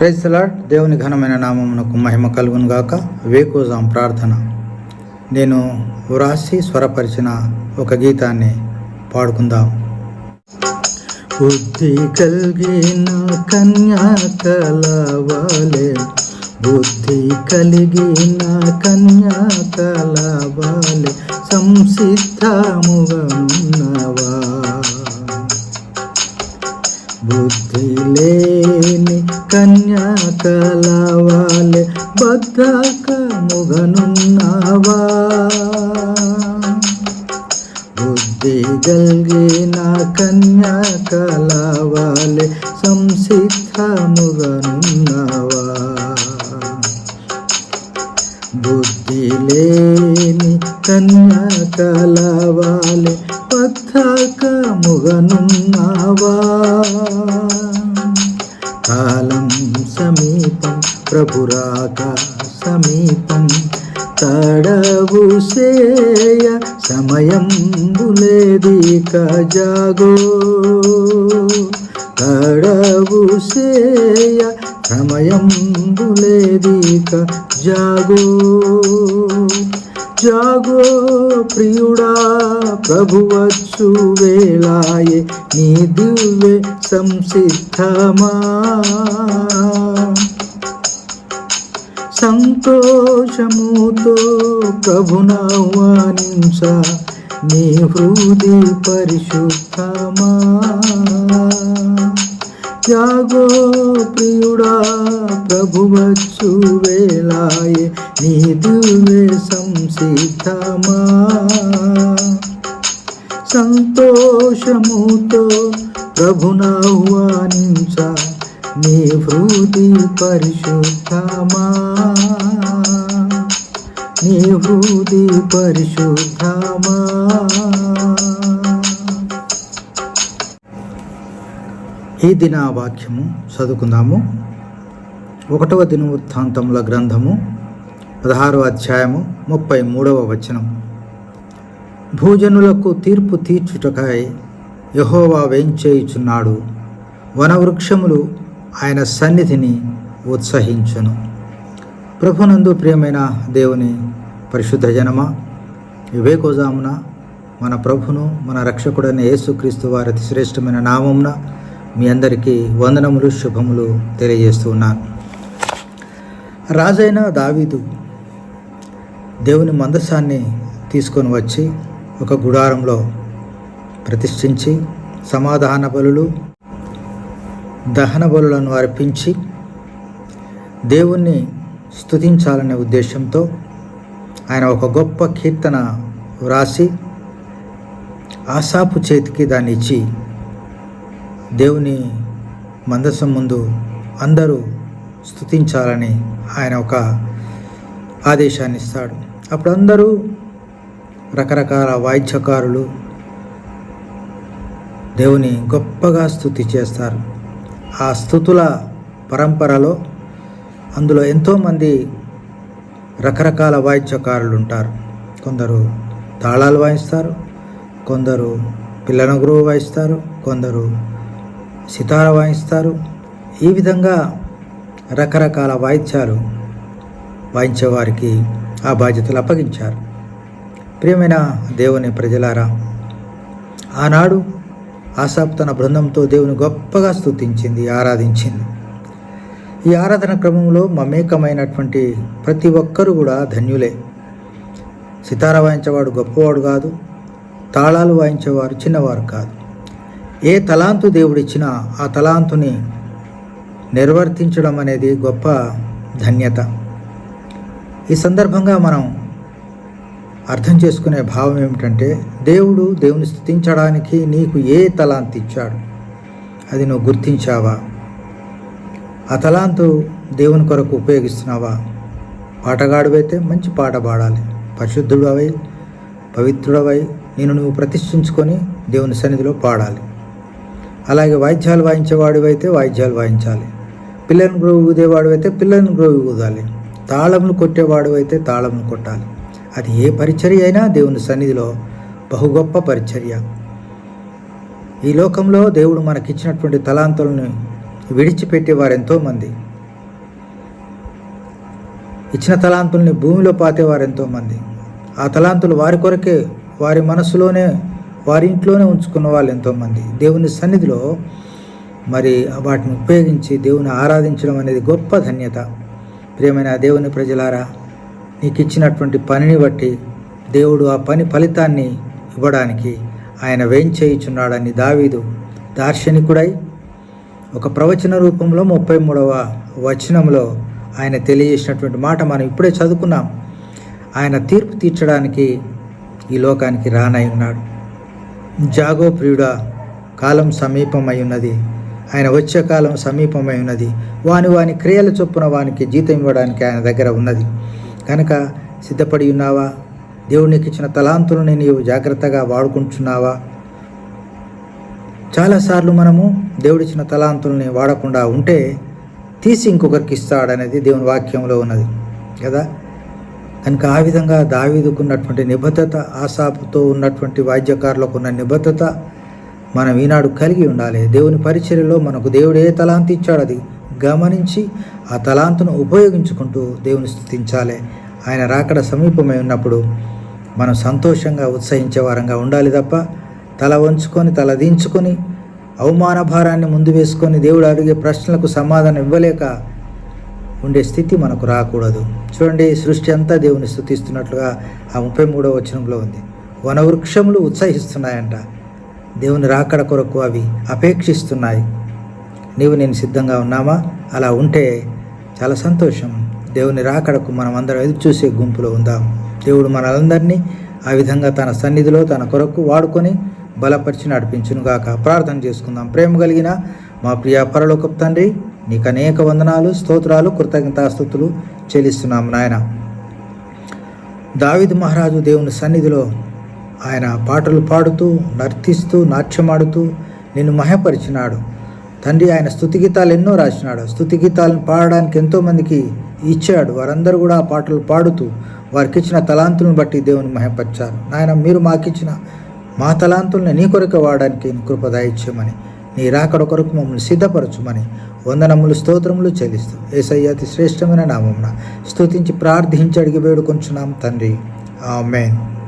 ప్రైజ్లాడ్ దేవుని ఘనమైన నామమునకు మహిమ కలుగును గాక. వేకోజాం ప్రార్థన. నేను వ్రాసి స్వరపరిచిన ఒక గీతాన్ని పాడుకుందాం. బుద్ధి కలిగిన కన్యా కలవాలే. బుద్ధి కలిగిన కన్యా కలవాలే. సంసిద్ధముగనున్నవా బుద్ధి లేని కన్యాకలవాలే బద్ధకముగనున్నావా బుద్ధి గల్గిన కన్యాకలవాలే సంసిద్ధముగనున్నావా? బుద్ధి లేని కన్యా కలవాలే పథకముగనున్నావా కాలం సమీపం ప్రభురాక సమీపం తడవు సేయ సమయం బులేదిక జాగో తడవు సేయ సమయం బులేదిక జాగో జాగో ప్రియుడా ప్రభువచ్చు వేళాయే నీ దివ్య సంసిద్ధమా? సంతోషముతో ప్రభునవానించ నీ హృది పరిశుద్ధమా? జాగో ప్రియుడా ప్రభువచ్చు వేళాయే నీ దివ్య సంసిద్ధమా? సంతోషముతో ప్రభునాహ్వానించ నీ హృది పరిశుద్ధమా? నీ హృది పరిశుద్ధమా? ఈ దిన వాక్యము చదువుకుందాము. ఒకటవ దినవృత్తాంతముల గ్రంథము పదహారవ అధ్యాయము ముప్పై మూడవ వచనం. భూజనులకు తీర్పు తీర్చుటకై యహోవా వేంచేయుచున్నాడు. వనవృక్షములు ఆయన సన్నిధిని ఉత్సహించును. ప్రభునందు ప్రియమైన దేవుని పరిశుద్ధ జనమ వివేకోజామున మన ప్రభును మన రక్షకుడైన యేసుక్రీస్తు వారి అతి శ్రేష్టమైన నామమున మీ అందరికీ వందనములు శుభములు తెలియజేస్తున్నాను రాజైన దావీదు దేవుని మందసాన్ని తీసుకొని వచ్చి ఒక గుడారంలో ప్రతిష్ఠించి సమాధాన బలులు దహన బలులను అర్పించి దేవుణ్ణి స్తుతించాలనే ఉద్దేశంతో ఆయన ఒక గొప్ప కీర్తన వ్రాసి ఆసాపు చేతికి దాన్ని ఇచ్చి దేవుని మందసం ముందు అందరూ స్థుతించాలని ఆయన ఒక ఆదేశాన్ని ఇస్తాడు. అప్పుడు అందరూ రకరకాల వాయిద్యకారులు దేవుని గొప్పగా స్థుతి చేస్తారు. ఆ స్థుతుల పరంపరలో అందులో ఎంతోమంది రకరకాల వాయిద్యకారులు ఉంటారు. కొందరు తాళాలు వాయిస్తారు కొందరు పిల్లన గురువు వాయిస్తారు కొందరు సితార వాయిస్తారు. ఈ విధంగా రకరకాల వాయిద్యాలు వాయించేవారికి ఆ బాధ్యతలు అప్పగించారు. ప్రియమైన దేవుని ప్రజలారా ఆనాడు ఆసాప్ తన బృందంతో దేవుని గొప్పగా స్తుతించింది ఆరాధించింది. ఈ ఆరాధన క్రమంలో మమేకమైనటువంటి ప్రతి ఒక్కరూ కూడా ధన్యులే. సితార వాయించేవాడు గొప్పవాడు కాదు తాళాలు వాయించేవారు చిన్నవారు కాదు. ఏ తలాంతు దేవుడిచ్చినా ఆ తలాంతుని నిర్వర్తించడం అనేది గొప్ప ధన్యత. ఈ సందర్భంగా మనం అర్థం చేసుకునే భావం ఏమిటంటే దేవుడు దేవుని స్థుతించడానికి నీకు ఏ తలాంత్ ఇచ్చాడు? అది నువ్వు గుర్తించావా? ఆ తలాంతు దేవుని కొరకు ఉపయోగిస్తున్నావా? పాటగాడువైతే మంచి పాట పాడాలి. పరిశుద్ధుడవై పవిత్రుడవై నేను నువ్వు ప్రతిష్ఠించుకొని దేవుని సన్నిధిలో పాడాలి. అలాగే వాయిద్యాలు అయితే వాయిద్యాలు వాయించాలి. పిల్లలను గ్రోవి ఊదేవాడు అయితే పిల్లలను గ్రోవి ఊదాలి. తాళములు కొట్టేవాడు అయితే తాళములు కొట్టాలి. అది ఏ పరిచర్య అయినా దేవుని సన్నిధిలో బహు గొప్ప పరిచర్య. ఈ లోకంలో దేవుడు మనకిచ్చినటువంటి తలాంతులను విడిచిపెట్టేవారు ఎంతోమంది ఇచ్చిన తలాంతుల్ని భూమిలో పాతేవారు ఎంతోమంది ఆ తలాంతులు వారి కొరకే వారి మనసులోనే వారి ఇంట్లోనే ఉంచుకున్న వాళ్ళు ఎంతోమంది. దేవుని సన్నిధిలో మరి వాటిని ఉపయోగించి దేవుని ఆరాధించడం అనేది గొప్ప ధన్యత. ప్రియమైన దేవుని ప్రజలారా నీకు ఇచ్చినటువంటి పనిని బట్టి దేవుడు ఆ పని ఫలితాన్ని ఇవ్వడానికి ఆయన వేయించేయుచున్నాడని దావీదు దార్శనికుడై ఒక ప్రవచన రూపంలో ముప్పై మూడవ వచనంలో ఆయన తెలియజేసినటువంటి మాట మనం ఇప్పుడే చదువుకున్నాం. ఆయన తీర్పు తీర్చడానికి ఈ లోకానికి రానై ఉన్నాడు. జాగో ప్రియుడా కాలం సమీపమై ఉన్నది ఆయన వచ్చే కాలం సమీపమై ఉన్నది వాని వాని క్రియల చొప్పున వానికి జీతం ఇవ్వడానికి ఆయన దగ్గర ఉన్నది. కనుక సిద్ధపడి ఉన్నావా? దేవునికి ఇచ్చిన తలాంతులని నీవు జాగ్రత్తగా వాడుకుంటున్నావా? చాలాసార్లు మనము దేవుడిచ్చిన తలాంతుల్ని వాడకుండా ఉంటే తీసి ఇంకొకరికి ఇస్తాడనేది దేవుని వాక్యంలో ఉన్నది. కదా? కనుక ఆ విధంగా దావీదుకున్నటువంటి నిబద్ధత ఆశాపుతో ఉన్నటువంటి వాద్యకారులకు ఉన్న నిబద్ధత మనం ఈనాడు కలిగి ఉండాలి. దేవుని పరిచర్యలో మనకు దేవుడు ఏ తలాంతి ఇచ్చాడు. అది గమనించి ఆ తలాంతును ఉపయోగించుకుంటూ దేవుని స్థుతించాలి. ఆయన రాకడ సమీపమై ఉన్నప్పుడు మనం సంతోషంగా ఉత్సహించే వారంగా ఉండాలి తప్ప తల వంచుకొని తల దించుకొని అవమాన భారాన్ని ముందు వేసుకొని దేవుడు అడిగే ప్రశ్నలకు సమాధానం ఇవ్వలేక ఉండే స్థితి మనకు రాకూడదు. చూడండి సృష్టి అంతా దేవుని స్థుతిస్తున్నట్లుగా ఆ ముప్పై మూడవ వచనంలో ఉంది. వనవృక్షములు ఉత్సహిస్తున్నాయంట. దేవుని రాకడ కొరకు అవి అపేక్షిస్తున్నాయి. నీవు నేను సిద్ధంగా ఉన్నామా? అలా ఉంటే చాలా సంతోషం. దేవుని రాకడకు మనం అందరం ఎదురు చూసే గుంపులో ఉందాం. దేవుడు మనలందరినీ ఆ విధంగా తన సన్నిధిలో తన కొరకు వాడుకొని బలపరిచి నడిపించునుగాక. ప్రార్థన చేసుకుందాం. ప్రేమ కలిగిన మా ప్రియ పరలోకపు తండ్రి నీకు అనేక వందనాలు స్తోత్రాలు కృతజ్ఞతాస్థుతులు చెల్లిస్తున్నాం నాయన. దావిద్ మహారాజు దేవుని సన్నిధిలో ఆయన పాటలు పాడుతూ నర్తిస్తూ నాట్యమాడుతూ నిన్ను మహపరిచినాడు తండ్రి ఆయన స్థుతి గీతాలు ఎన్నో రాసినాడు. స్థుతి గీతాలను పాడడానికి ఎంతోమందికి ఇచ్చాడు. వారందరూ కూడా ఆ పాటలు పాడుతూ వారికి ఇచ్చిన తలాంతులను బట్టి దేవుని మహపరిచారు నాయన మీరు మాకిచ్చిన మా తలాంతుల్ని నీ కొరకు వాడడానికి నీ కృప దయచేయమని నీ రాకడ కొరకు మమ్మల్ని సిద్ధపరచుమని వందనములు స్తోత్రములు చెల్లిస్తూ ఏసయ్య అతి శ్రేష్టమైన నామమున స్తుతించి ప్రార్థించి అడిగి వేడుకొంచున్నాం తండ్రి. ఆమెన్.